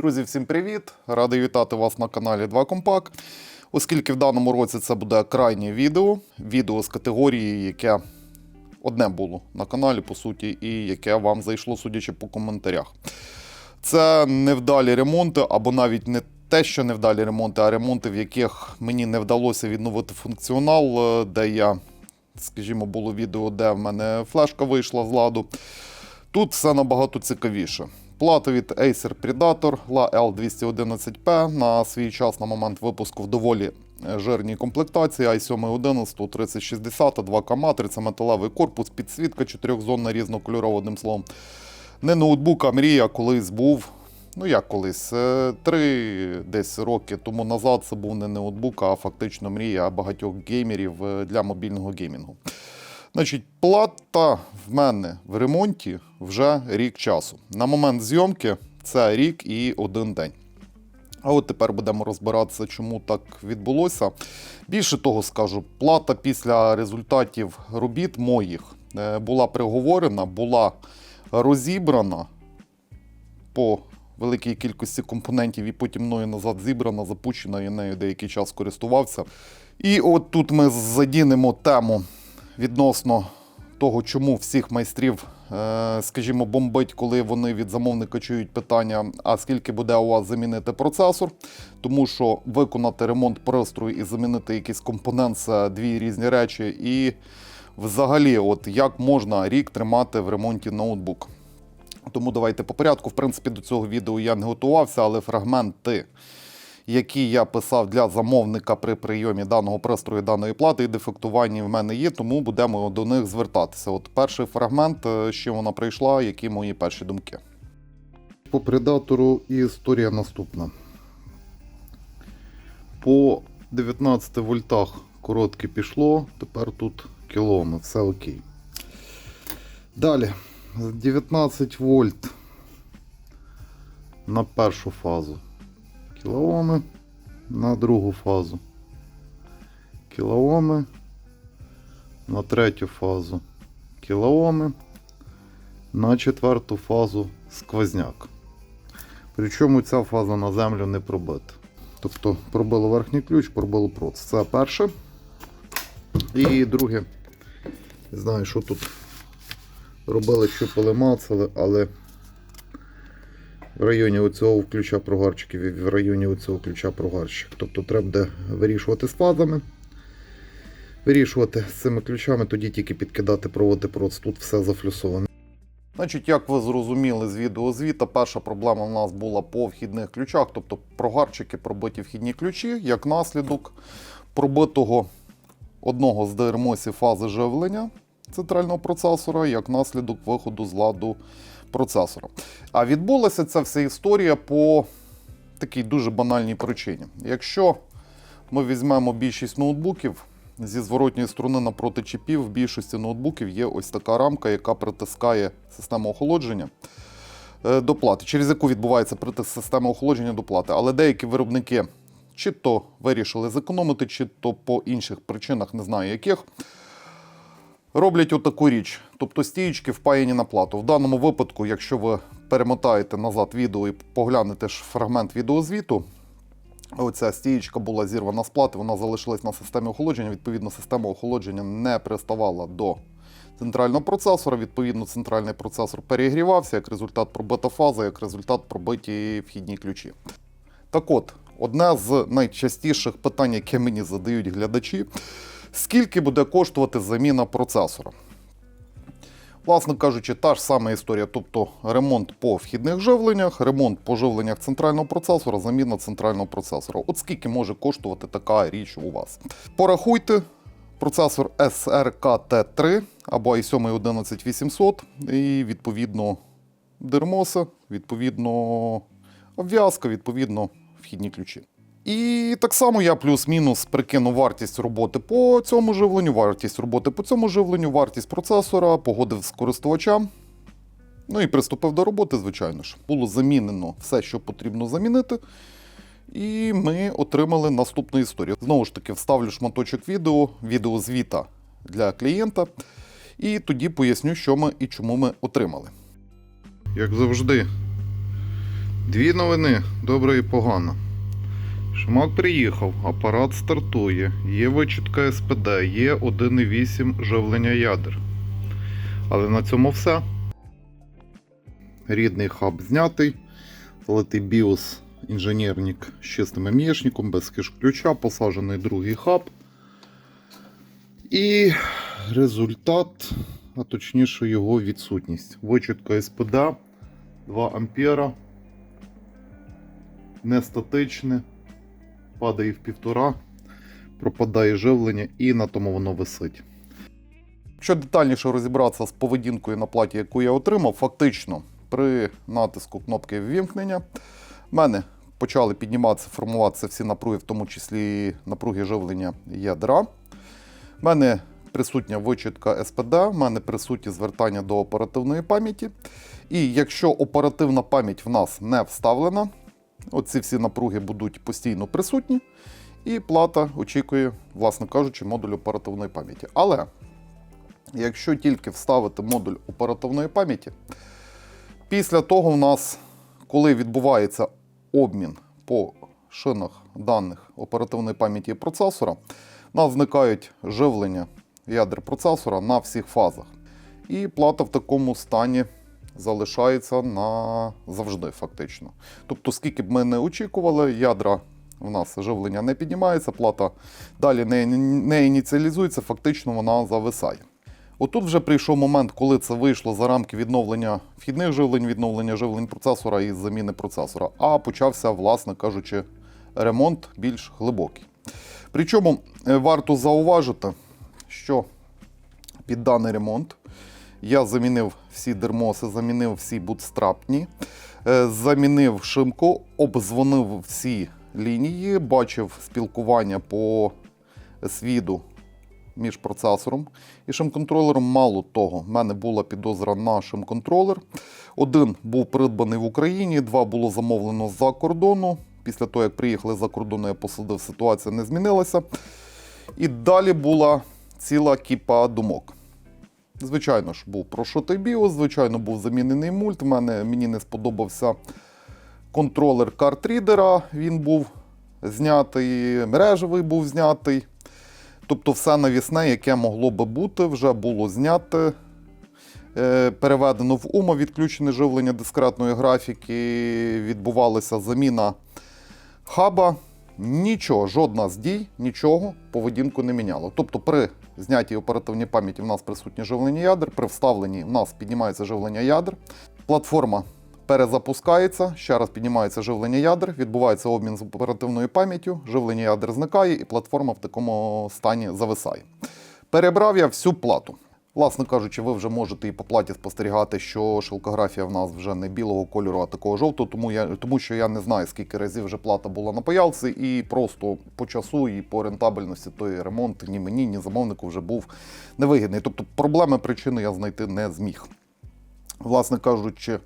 Друзі, всім привіт! Радий вітати вас на каналі 2 Компак. Оскільки в даному році це буде крайнє відео, відео з категорії, яке одне було на каналі, по суті, і яке вам зайшло, судячи по коментарях. Це невдалі ремонти, або навіть не те, що невдалі ремонти, а ремонти, в яких мені не вдалося відновити функціонал, е, де я, скажімо, було відео, де в мене флешка вийшла з ладу. Тут все набагато цікавіше. Плата від Acer Predator La L211P на свій час на момент випуску в доволі е, жирній комплектації i7 11 3060 2К матриця, металевий корпус, підсвітка, чотирьохзонна різнокольорова, одним словом. Не ноутбук, а мрія колись був. Ну як колись, е, три десь роки тому назад це був не ноутбук, а фактично мрія багатьох геймерів е, для мобільного геймінгу. Значить, плата в мене в ремонті вже рік часу. На момент зйомки це рік і один день. А от тепер будемо розбиратися, чому так відбулося. Більше того скажу, плата після результатів робіт моїх е, була приговорена, була розібрана по великій кількості компонентів і потім мною назад зібрана, запущена, я нею деякий час користувався. І от тут ми задінемо тему відносно того, чому всіх майстрів, е, скажімо, бомбить, коли вони від замовника чують питання, а скільки буде у вас замінити процесор, тому що виконати ремонт пристрою і замінити якийсь компонент це дві різні речі. І взагалі, от як можна рік тримати в ремонті ноутбук. Тому давайте по порядку. В принципі, до цього відео я не готувався, але фрагменти, які я писав для замовника при прийомі даного пристрою, даної плати і дефектуванні в мене є, тому будемо до них звертатися. От перший фрагмент, е, з чим вона прийшла, які мої перші думки. По предатору історія наступна. По 19 вольтах коротке пішло, тепер тут кіломи, все окей. Далі, 19 вольт на першу фазу кілооми, на другу фазу кілооми, на третю фазу кілооми, на четверту фазу сквозняк. Причому ця фаза на землю не пробита. Тобто пробило верхній ключ, пробило проц. Це перше. І друге, не знаю, що тут робили, щупали, мацали, але в районі оцього ключа прогарчиків і в районі оцього ключа прогарчик. Тобто треба буде вирішувати з фазами. Вирішувати з цими ключами, тоді тільки підкидати проводи проц. Тут все зафлюсоване. Значить, як ви зрозуміли з відеозвіта, перша проблема в нас була по вхідних ключах, тобто прогарчики, пробиті вхідні ключі, як наслідок пробитого одного з дермосів фази живлення центрального процесора, як наслідок виходу з ладу процесора. А відбулася ця вся історія по такій дуже банальній причині. Якщо ми візьмемо більшість ноутбуків, зі зворотньої сторони напроти чіпів в більшості ноутбуків є ось така рамка, яка притискає систему охолодження е, до плати, через яку відбувається притиск системи охолодження до плати. Але деякі виробники чи то вирішили зекономити, чи то по інших причинах, не знаю яких, роблять отаку річ. Тобто стієчки впаяні на плату. В даному випадку, якщо ви перемотаєте назад відео і поглянете ж фрагмент відеозвіту, Оця стієчка була зірвана з плати, вона залишилась на системі охолодження. Відповідно, система охолодження не приставала до центрального процесора. Відповідно, центральний процесор перегрівався, як результат пробита фаза, як результат пробиті вхідні ключі. Так от, одне з найчастіших питань, яке мені задають глядачі: скільки буде коштувати заміна процесора? Власне кажучи, та ж сама історія, тобто ремонт по вхідних живленнях, ремонт по живленнях центрального процесора, заміна центрального процесора. От скільки може коштувати така річ у вас? Порахуйте. Процесор SRKT3 або i7 11800 і відповідно дермоса, відповідно обв'язка, відповідно вхідні ключі. І так само я плюс-мінус прикину вартість роботи по цьому живленню, вартість роботи по цьому живленню, вартість процесора, погодив з користувачам. Ну і приступив до роботи, звичайно ж. Було замінено все, що потрібно замінити. І ми отримали наступну історію. Знову ж таки, вставлю шматочок відео, відеозвіта для клієнта. І тоді поясню, що ми і чому ми отримали. Як завжди, Дві новини добре і погано. Шмак приїхав, апарат стартує, є вичітка СПД, є 1,8 живлення ядер. Але на цьому все. Рідний хаб знятий, залитий BIOS інженерник з чистим ем'єшником, без киш-ключа, посаджений другий хаб. І результат, а точніше його відсутність. Вичітка СПД 2 ампера. Не статичне, падає в півтора, пропадає живлення і на тому воно висить. Якщо детальніше розібратися з поведінкою на платі, яку я отримав, фактично при натиску кнопки ввімкнення в мене почали підніматися, формуватися всі напруги, в тому числі напруги живлення ядра. В мене присутня вичітка СПД, в мене присутні звертання до оперативної пам'яті. І якщо оперативна пам'ять в нас не вставлена, оці всі напруги будуть постійно присутні, і плата очікує, власне кажучи, модуль оперативної пам'яті. Але якщо тільки вставити модуль оперативної пам'яті, після того в нас, коли відбувається обмін по шинах даних оперативної пам'яті процесора, в нас зникають живлення ядер процесора на всіх фазах. І плата в такому стані залишається на завжди, фактично. Тобто, скільки б ми не очікували, ядра в нас живлення не піднімається, плата далі не, не ініціалізується, фактично вона зависає. Отут вже прийшов момент, коли це вийшло за рамки відновлення вхідних живлень, відновлення живлень процесора і заміни процесора, а почався, власне кажучи, ремонт більш глибокий. Причому е, варто зауважити, що під даний ремонт я замінив всі дермоси, замінив всі бутстрапні, е, замінив шимку, обдзвонив всі лінії, бачив спілкування по свіду між процесором і шим-контролером. Мало того, в мене була підозра на шим-контролер. Один був придбаний в Україні, два було замовлено з-за кордону. Після того, як приїхали за кордону, я посадив, ситуація не змінилася. І далі була ціла кіпа думок. Звичайно ж, був прошитий біос, звичайно, був замінений мульт. Мене, мені не сподобався контролер картрідера, він був знятий, мережевий був знятий. Тобто все навісне, яке могло би бути, вже було знято, е, переведено в умо, відключене живлення дискретної графіки, відбувалася заміна хаба. Нічого, жодна з дій, нічого поведінку не міняло. Тобто при знятій оперативній пам'яті в нас присутнє живлення ядер, при вставленні в нас піднімається живлення ядер. Платформа перезапускається, ще раз піднімається живлення ядер, відбувається обмін з оперативною пам'яттю, живлення ядер зникає і платформа в такому стані зависає. Перебрав я всю плату. Власне кажучи, ви вже можете і по платі спостерігати, що шелкографія в нас вже не білого кольору, а такого жовтого, тому, я, тому що я не знаю, скільки разів вже плата була на паялці, і просто по часу і по рентабельності той ремонт ні мені, ні замовнику вже був невигідний. Тобто проблеми причини я знайти не зміг. Власне кажучи,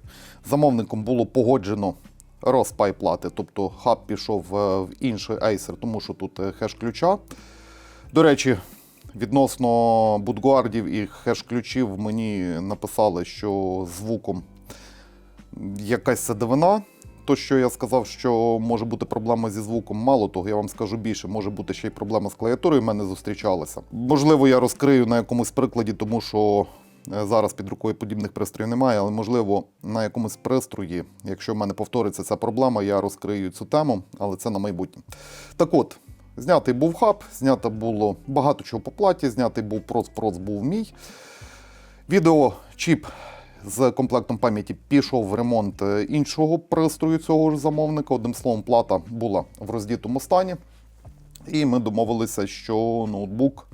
замовником було погоджено розпай плати, тобто хаб пішов е, в інший Acer, тому що тут е, хеш ключа. До речі, відносно бутгуардів і хеш-ключів мені написали, що звуком якась садовина. То, що я сказав, що може бути проблема зі звуком, мало того, я вам скажу більше, може бути ще й проблема з клавіатурою, в мене зустрічалася. Можливо, я розкрию на якомусь прикладі, тому що е, зараз під рукою подібних пристроїв немає, але можливо на якомусь пристрої, якщо в мене повториться ця проблема, я розкрию цю тему, але це на майбутнє. Так от, знятий був хаб, знято було багато чого по платі, знятий був проц-проц був мій. Відеочіп з комплектом пам'яті пішов в ремонт е, іншого пристрою цього ж замовника. Одним словом, плата була в роздітому стані. І ми домовилися, що ноутбук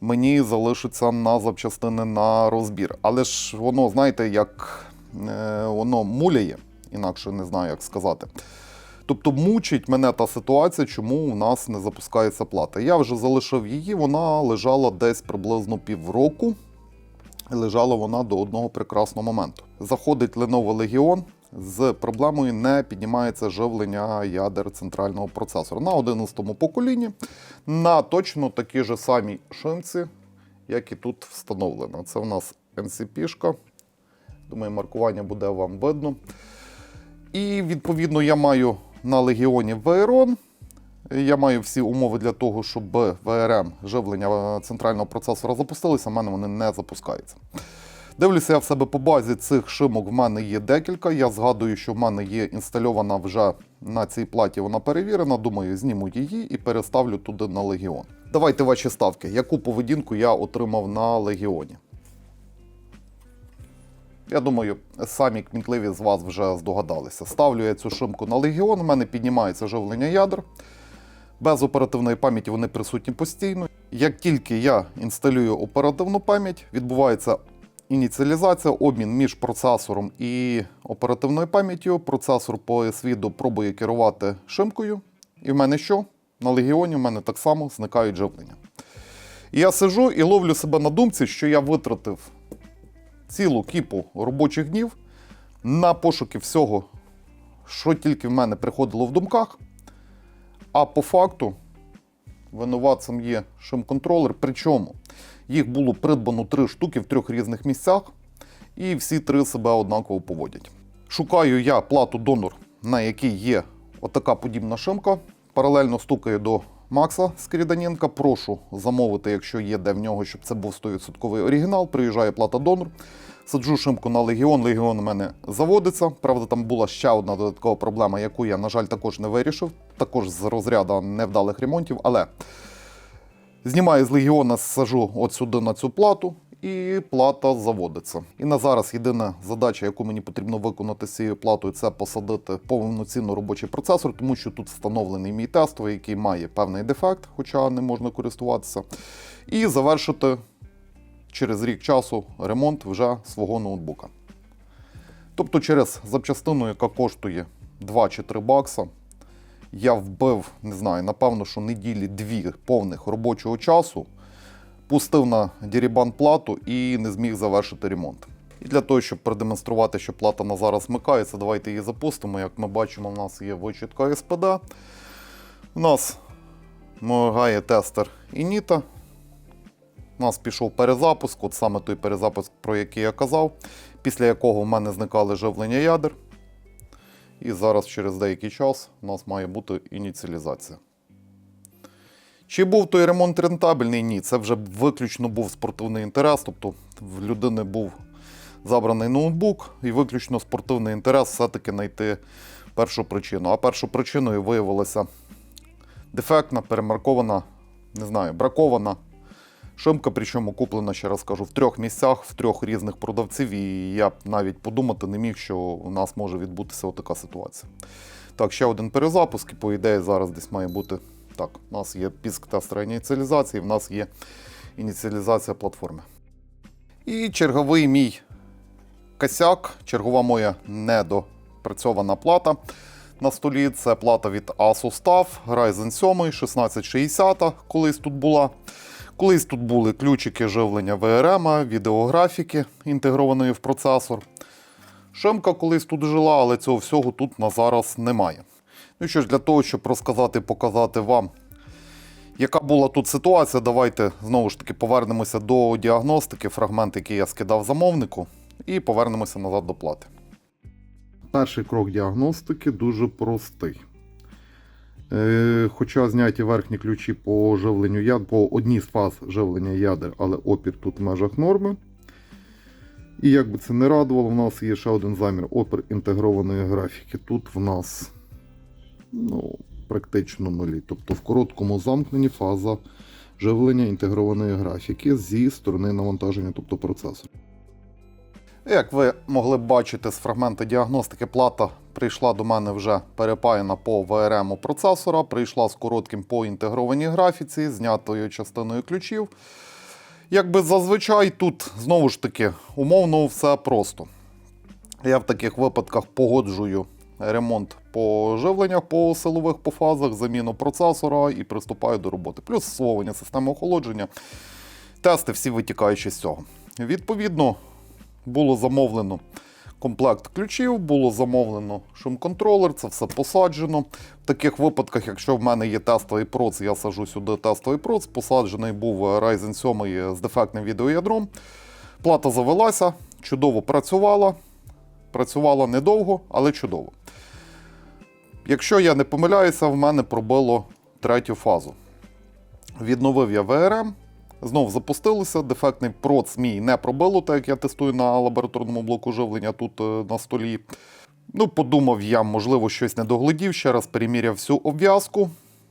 мені залишиться на запчастини на розбір. Але ж воно, знаєте, як е, воно муляє, інакше не знаю, як сказати. Тобто мучить мене та ситуація, чому у нас не запускається плата. Я вже залишив її, вона лежала десь приблизно півроку. Лежала вона до одного прекрасного моменту. Заходить Lenovo Legion, з проблемою не піднімається живлення ядер центрального процесора на 11-му поколінні на точно такі ж самі шинці, як і тут встановлено. Це у нас NCP-шка. Думаю, маркування буде вам видно. І відповідно я маю на легіоні Вейрон. Я маю всі умови для того, щоб ВРМ живлення центрального процесора запустилися, в мене вони не запускаються. Дивлюся я в себе по базі цих шимок в мене є декілька. Я згадую, що в мене є інстальована вже на цій платі, вона перевірена. Думаю, зніму її і переставлю туди на легіон. Давайте ваші ставки. Яку поведінку я отримав на легіоні? Я думаю, самі кмітливі з вас вже здогадалися. Ставлю я цю шимку на легіон, у мене піднімається живлення ядер. Без оперативної пам'яті вони присутні постійно. Як тільки я інсталюю оперативну пам'ять, відбувається ініціалізація, обмін між процесором і оперативною пам'яттю. Процесор по SVID пробує керувати шимкою. І в мене що? На легіоні в мене так само зникають живлення. І я сижу і ловлю себе на думці, що я витратив цілу кіпу робочих днів на пошуки всього, що тільки в мене приходило в думках. А по факту винуватцем є шим-контролер. Причому їх було придбано три штуки в трьох різних місцях, і всі три себе однаково поводять. Шукаю я плату донор, на якій є отака подібна шимка. Паралельно стукаю до Макса Скріданенка. Прошу замовити, якщо є де в нього, щоб це був 100% оригінал. Приїжджає плата донор. Саджу шимку на легіон. Легіон у мене заводиться. Правда, там була ще одна додаткова проблема, яку я, на жаль, також не вирішив. Також з розряду невдалих ремонтів. Але знімаю з легіона, сажу от сюди на цю плату, і плата заводиться. І на зараз єдина задача, яку мені потрібно виконати з цією платою, це посадити повноцінно робочий процесор, тому що тут встановлений мій тестовий, який має певний дефект, хоча не можна користуватися. І завершити через рік часу ремонт вже свого ноутбука. Тобто, через запчастину, яка коштує 2 чи 3 бакса, я вбив, не знаю, напевно, що неділі дві повних робочого часу, пустив на дірібан плату і не зміг завершити ремонт. І для того, щоб продемонструвати, що плата на зараз вмикається, давайте її запустимо. Як ми бачимо, у нас є вичітка СПД. У нас моргає тестер Ініта. У нас пішов перезапуск, от саме той перезапуск, про який я казав, після якого в мене зникали живлення ядер. І зараз через деякий час у нас має бути ініціалізація. Чи був той ремонт рентабельний? Ні. Це вже виключно був спортивний інтерес. Тобто в людини був забраний ноутбук, і виключно спортивний інтерес все-таки знайти першу причину. А першою причиною виявилася дефектна, перемаркована, не знаю, бракована шимка, причому куплена, ще раз кажу, в трьох місцях, в трьох різних продавців, і я б навіть подумати не міг, що у нас може відбутися така ситуація. Так, ще один перезапуск, і по ідеї зараз десь має бути. Так, у нас є піск тестера ініціалізації, в нас є ініціалізація платформи. І черговий мій косяк, чергова моя недопрацьована плата на столі. Це плата від Asus TUF Ryzen 7 1660, колись тут була. Колись тут були ключики живлення VRM, відеографіки, інтегрованої в процесор. Шимка колись тут жила, але цього всього тут на зараз немає. Ну що ж, для того, щоб розказати показати вам, яка була тут ситуація, давайте знову ж таки повернемося до діагностики, фрагмент, який я скидав замовнику, і повернемося назад до плати. Перший крок діагностики дуже простий. Е, Хоча зняті верхні ключі по живленню ядер, по одній з фаз живлення ядер, але опір тут в межах норми. І як би це не радувало, в нас є ще один замір опір інтегрованої графіки. Тут в нас ну, практично нулі. Тобто в короткому замкненні фаза живлення інтегрованої графіки зі сторони навантаження, тобто процесора. Як ви могли б бачити з фрагменту діагностики, плата прийшла до мене вже перепаяна по VRM процесора, прийшла з коротким по інтегрованій графіці, знятою частиною ключів. Якби зазвичай тут знову ж таки умовно все просто. Я в таких випадках погоджую ремонт по живленнях по силових по фазах, заміну процесора і приступаю до роботи. Плюс засвоєння системи охолодження, тести всі витікаючи з цього. Відповідно, було замовлено комплект ключів, було замовлено шум-контролер, це все посаджено. В таких випадках, якщо в мене є тестовий проц, я сажу сюди тестовий проц. Посаджений був Ryzen 7 з дефектним відеоядром. Плата завелася, чудово працювала. Працювала недовго, але чудово. Якщо я не помиляюся, в мене пробило третю фазу. Відновив я ВРМ, знов запустилося. Дефектний проц мій не пробило, так як я тестую на лабораторному блоку живлення тут е, на столі. Ну, подумав я, можливо, щось не доглядів. Ще раз переміряв всю обв'язку,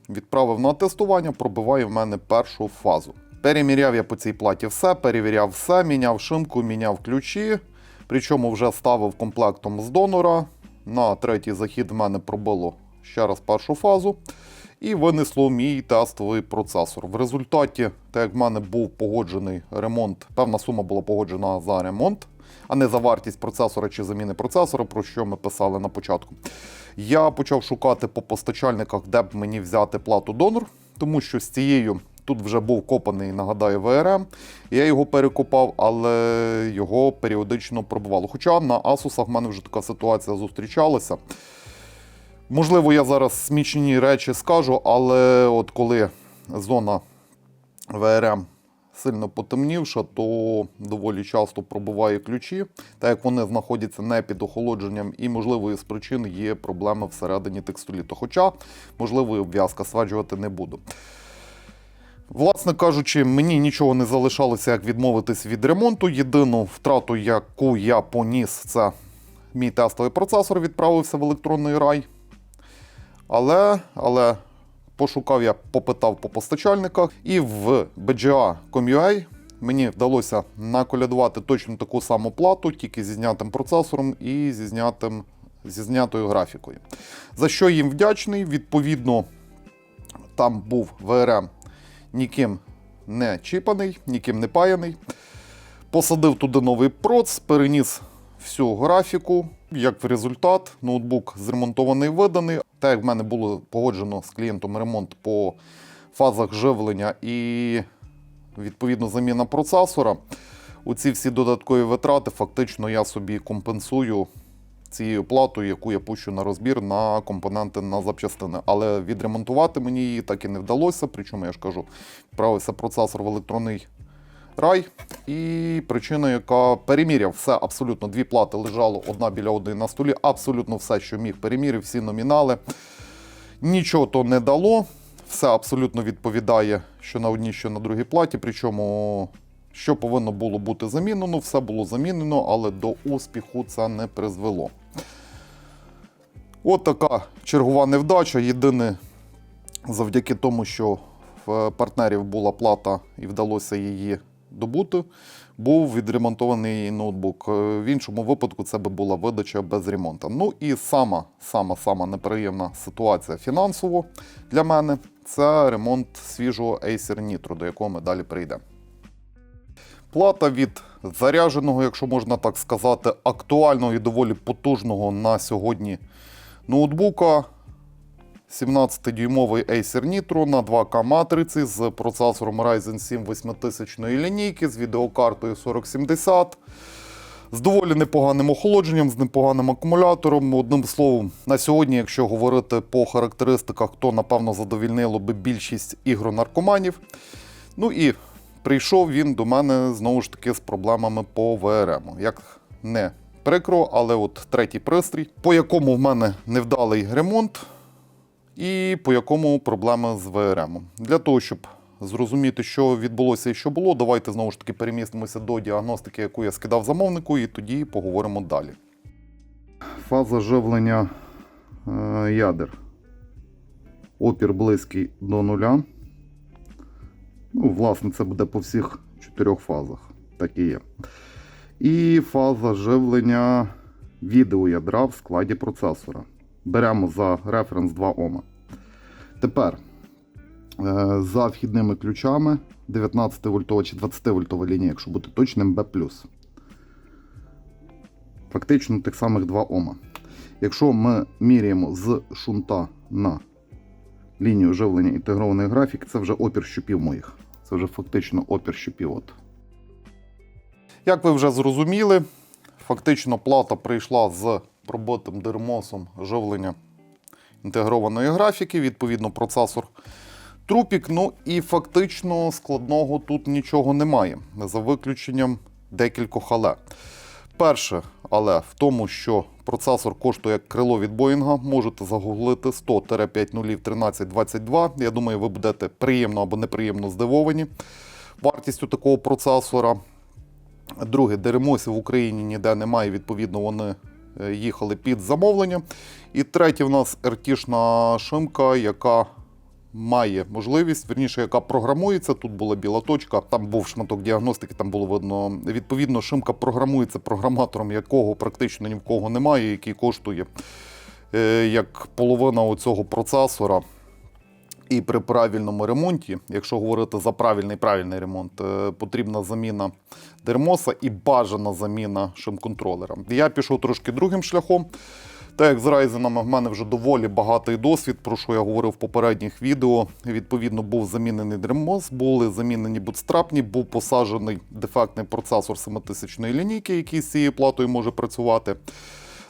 відправив на тестування, пробиває в мене першу фазу. Переміряв я по цій платі все, перевіряв все, міняв шимку, міняв ключі. Причому вже ставив комплектом з донора. На третій захід в мене пробило ще раз першу фазу. І винесло мій тестовий процесор. В результаті, так як в мене був погоджений ремонт, певна сума була погоджена за ремонт, а не за вартість процесора чи заміни процесора, про що ми писали на початку. Я почав шукати по постачальниках, де б мені взяти плату донор, тому що з цією тут вже був копаний, нагадаю, ВРМ. Я його перекопав, але його періодично пробувало. Хоча на Asus в мене вже така ситуація зустрічалася. Можливо, я зараз смічні речі скажу, але от коли зона ВРМ сильно потемнівша, то доволі часто пробуває ключі, так як вони знаходяться не під охолодженням, і, можливо, з причин є проблеми всередині текстоліту. Хоча, можливо, обв'язка саджувати не буду. Власне кажучи, мені нічого не залишалося, як відмовитись від ремонту. Єдину втрату, яку я поніс, це мій тестовий процесор відправився в електронний рай. Але, але пошукав я, попитав по постачальниках, і в BGA Com.ua мені вдалося наколядувати точно таку саму плату, тільки зі знятим процесором і зі, знятим, зі знятою графікою. За що їм вдячний. Відповідно, там був ВРМ ніким не чіпаний, ніким не паяний. Посадив туди новий проц, переніс всю графіку. Як в результат, ноутбук зремонтований виданий. Так як в мене було погоджено з клієнтом ремонт по фазах живлення і відповідно заміна процесора, оці всі додаткові витрати фактично я собі компенсую цією платою, яку я пущу на розбір на компоненти на запчастини. Але відремонтувати мені її так і не вдалося. Причому я ж кажу, відправився процесор в електронний рай. І причина, яка переміряв все абсолютно дві плати лежало одна біля одної на столі. Абсолютно все, що міг, переміряв, всі номінали. Нічого то не дало. Все абсолютно відповідає, що на одній, що на другій платі. Причому, що повинно було бути замінено, все було замінено, але до успіху це не призвело. От така чергова невдача. Єдине, завдяки тому, що в партнерів була плата і вдалося її добути, був відремонтований ноутбук. Е, В іншому випадку це би була видача без ремонту. Ну і сама, сама, сама неприємна ситуація фінансово для мене це ремонт свіжого Acer Nitro, до якого ми далі прийдемо. Плата від зарядженого, якщо можна так сказати, актуального і доволі потужного на сьогодні ноутбука. 17-дюймовий Acer Nitro на 2К матриці з процесором Ryzen 7 8000 лінійки, з відеокартою 4070, з доволі непоганим охолодженням, з непоганим акумулятором. Одним словом, на сьогодні, якщо говорити по характеристиках, то напевно задовільнило би більшість ігронаркоманів. Ну і прийшов він до мене знову ж таки з проблемами по ВРМ. Як не прикро, але от третій пристрій, по якому в мене невдалий ремонт і по якому проблеми з ВРМ. Для того, щоб зрозуміти, що відбулося і що було, давайте знову ж таки перемістимося до діагностики, яку я скидав замовнику, і тоді поговоримо далі. Фаза живлення е, ядер. Опір близький до нуля. Ну, власне, це буде по всіх чотирьох фазах. Так і є. І фаза живлення відеоядра в складі процесора. Беремо за референс 2 Ома. Тепер е, за вхідними ключами 19 вольтова чи 20 вольтова лінія, якщо бути точним, B+. Фактично тих самих 2 Ома. Якщо ми міряємо з шунта на лінію живлення інтегрований графік, це вже опір щупів моїх. Це вже фактично опір щупів. От. Як ви вже зрозуміли, фактично плата прийшла з роботим дермосом живлення інтегрованої графіки, відповідно, процесор трупік. Ну і фактично складного тут нічого немає, за виключенням декількох але. Перше, але в тому, що процесор коштує як крило від Боїнга, можете загуглити 100-5 Я думаю, ви будете приємно або неприємно здивовані вартістю такого процесора. Друге, деремосів в Україні ніде немає, відповідно, вони е, їхали під замовлення. І третє, в нас ертішна шимка, яка має можливість, верніше, яка програмується. Тут була біла точка, там був шматок діагностики, там було видно. Відповідно, шимка програмується програматором, якого практично ні в кого немає, який коштує е, як половина оцього процесора. І при правильному ремонті, якщо говорити за правильний правильний ремонт, е, потрібна заміна дермоса і бажана заміна шим-контролера. Я пішов трошки другим шляхом. Так як з Ryzen в мене вже доволі багатий досвід, про що я говорив в попередніх відео. Відповідно, був замінений дермос, були замінені бутстрапні, був посаджений дефектний процесор 7000 лінійки, який з цією платою може працювати.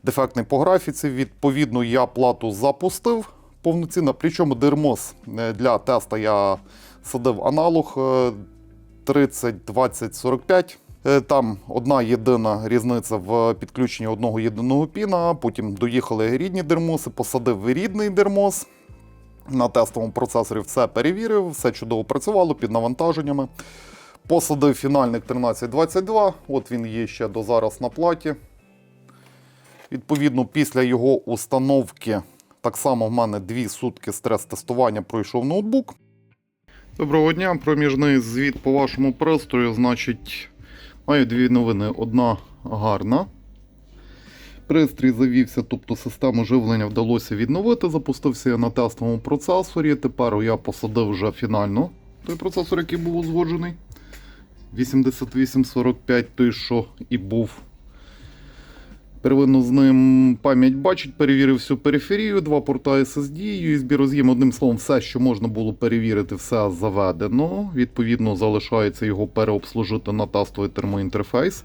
Дефектний по графіці. Відповідно, я плату запустив повноцінно. Причому дермос е, для теста я садив аналог е, 30, 20, 45. Е, Там одна єдина різниця в підключенні одного єдиного піна. Потім доїхали рідні дермоси, посадив рідний дермос. На тестовому процесорі все перевірив, все чудово працювало під навантаженнями. Посадив фінальник 1322, от він є ще до зараз на платі. Відповідно, після його установки, так само в мене дві сутки стрес-тестування пройшов ноутбук. Доброго дня, проміжний звіт по вашому пристрою. Значить, маю дві новини. Одна гарна. Пристрій завівся, тобто систему живлення вдалося відновити. Запустився я на тестовому процесорі. Тепер я посадив вже фінально той процесор, який був узгоджений. 8845, той, що і був. Первинно з ним пам'ять бачить, перевірив всю периферію, два порта SSD, USB роз'єм, одним словом, все, що можна було перевірити, все заведено. Відповідно, залишається його переобслужити на тестовий термоінтерфейс.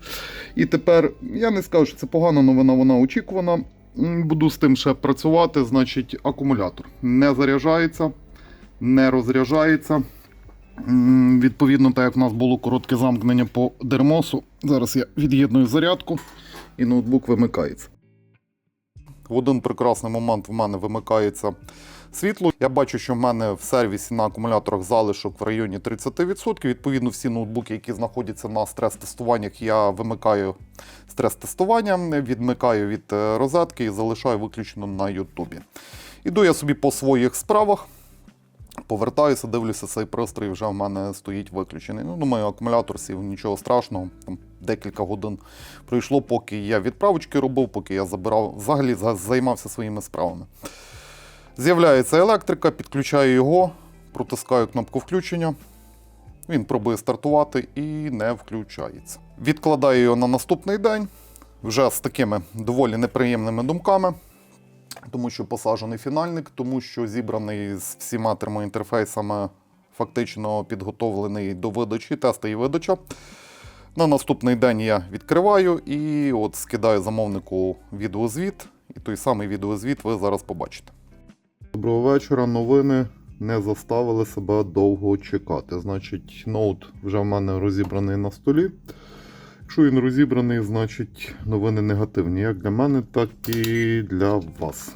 І тепер я не скажу, що це погана новина, вона очікувана. Буду з тим ще працювати. Значить, акумулятор не заряджається, не розряджається. Відповідно, так як в нас було коротке замкнення по дермосу. Зараз я від'єдную зарядку і ноутбук вимикається. В один прекрасний момент в мене вимикається світло. Я бачу, що в мене в сервісі на акумуляторах залишок в районі 30%. Відповідно, всі ноутбуки, які знаходяться на стрес-тестуваннях, я вимикаю стрес-тестування, відмикаю від е, розетки і залишаю виключено на Ютубі. Іду я собі по своїх справах. Повертаюся, дивлюся, цей пристрій вже в мене стоїть виключений. Ну, думаю, акумулятор сів, нічого страшного. Там декілька годин пройшло, поки я відправочки робив, поки я забирав, взагалі займався своїми справами. З'являється електрика, підключаю його, протискаю кнопку включення. Він пробує стартувати і не включається. Відкладаю його на наступний день вже з такими доволі неприємними думками тому що посаджений фінальник, тому що зібраний з всіма термоінтерфейсами, фактично підготовлений до видачі, тести і видача. На наступний день я відкриваю і от скидаю замовнику відеозвіт. І той самий відеозвіт ви зараз побачите. Доброго вечора. Новини не заставили себе довго чекати. Значить, ноут вже в мене розібраний на столі. Якщо він розібраний, значить новини негативні як для мене, так і для вас.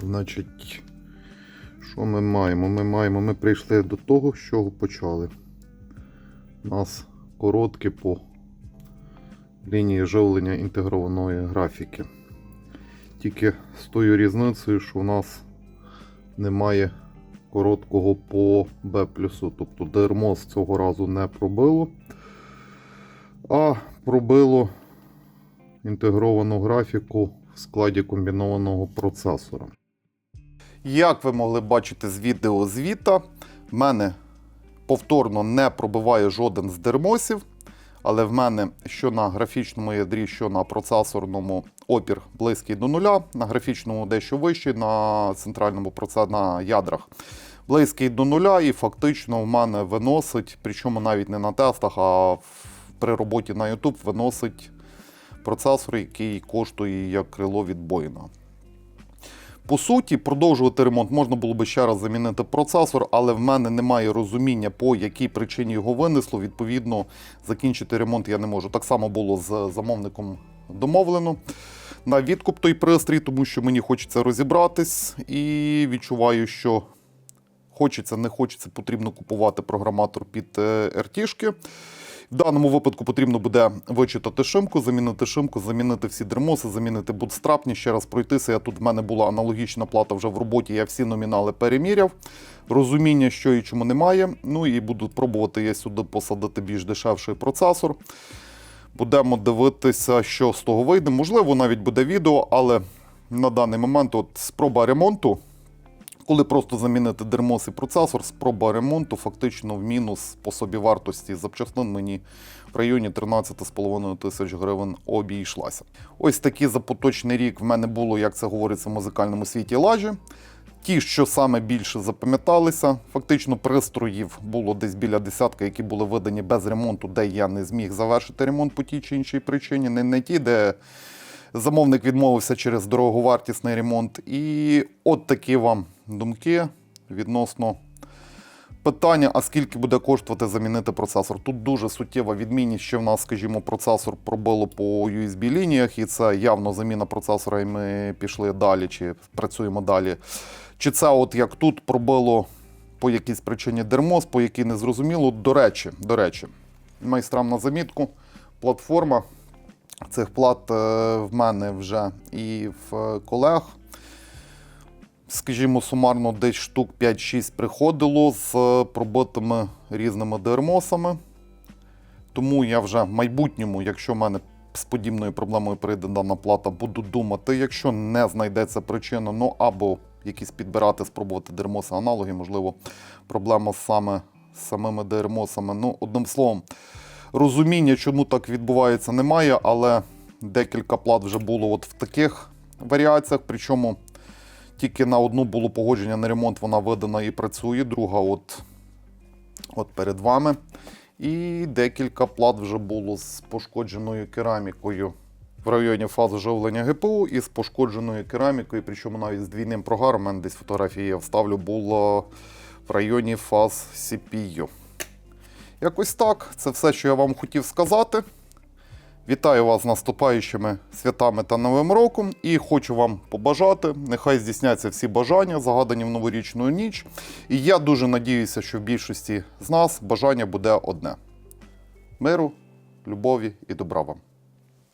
Значить, що ми маємо? Ми маємо, ми прийшли до того, з чого почали. У нас короткі по лінії живлення інтегрованої графіки. Тільки з тою різницею, що у нас немає короткого по B+. Тобто дермоз цього разу не пробило а пробило інтегровану графіку в складі комбінованого процесора. Як ви могли бачити з відео звіта, в мене повторно не пробиває жоден з дермосів, але в мене що на графічному ядрі, що на процесорному опір близький до нуля, на графічному дещо вищий, на центральному проце... на ядрах близький до нуля, і фактично в мене виносить, причому навіть не на тестах, а в- при роботі на YouTube виносить процесор, який коштує як крило від Боїна. По суті, продовжувати ремонт можна було би ще раз замінити процесор, але в мене немає розуміння, по якій причині його винесло. Відповідно, закінчити ремонт я не можу. Так само було з замовником домовлено на відкуп той пристрій, тому що мені хочеться розібратись і відчуваю, що хочеться, не хочеться, потрібно купувати програматор під е, RT-шки. В даному випадку потрібно буде вичитати шимку, замінити шимку, замінити всі дермоси, замінити бутстрапні, ще раз пройтися. Я тут в мене була аналогічна плата вже в роботі. Я всі номінали переміряв. Розуміння, що і чому немає. Ну і буду пробувати я сюди посадити більш дешевший процесор. Будемо дивитися, що з того вийде. Можливо, навіть буде відео, але на даний момент от спроба ремонту. Коли просто замінити дермос і процесор, спроба ремонту фактично в мінус по собі вартості запчастин мені в районі 13,5 тисяч гривень обійшлася. Ось такі за поточний рік в мене було, як це говориться в музикальному світі, лажі. Ті, що саме більше запам'яталися, фактично пристроїв було десь біля десятка, які були видані без ремонту, де я не зміг завершити ремонт по тій чи іншій причині. Не, не ті, де замовник відмовився через дороговартісний ремонт. І от такі вам думки відносно питання, а скільки буде коштувати замінити процесор. Тут дуже суттєва відмінність, що в нас, скажімо, процесор пробило по USB лініях, і це явно заміна процесора, і ми пішли далі, чи працюємо далі. Чи це, от як тут пробило по якійсь причині дермоз, по якій не зрозуміло. До речі, до речі, майстрам на замітку, платформа цих плат е, в мене вже і в колег. Скажімо, сумарно десь штук 5-6 приходило з е, пробитими різними дермосами. Тому я вже в майбутньому, якщо в мене з подібною проблемою прийде дана плата, буду думати, якщо не знайдеться причина, ну або якісь підбирати, спробувати дермоси аналоги, можливо, проблема саме з самими дермосами. Ну, одним словом, розуміння, чому так відбувається, немає, але декілька плат вже було от в таких варіаціях. Причому тільки на одну було погодження на ремонт, вона видана і працює, друга от, от перед вами. І декілька плат вже було з пошкодженою керамікою в районі фази живлення ГПУ і з пошкодженою керамікою, причому навіть з двійним прогаром, мене десь фотографії я вставлю, було в районі фаз CPU. Якось так. Це все, що я вам хотів сказати. Вітаю вас з наступаючими святами та Новим роком і хочу вам побажати. Нехай здійсняться всі бажання, загадані в новорічну ніч. І я дуже надіюся, що в більшості з нас бажання буде одне: миру, любові і добра вам.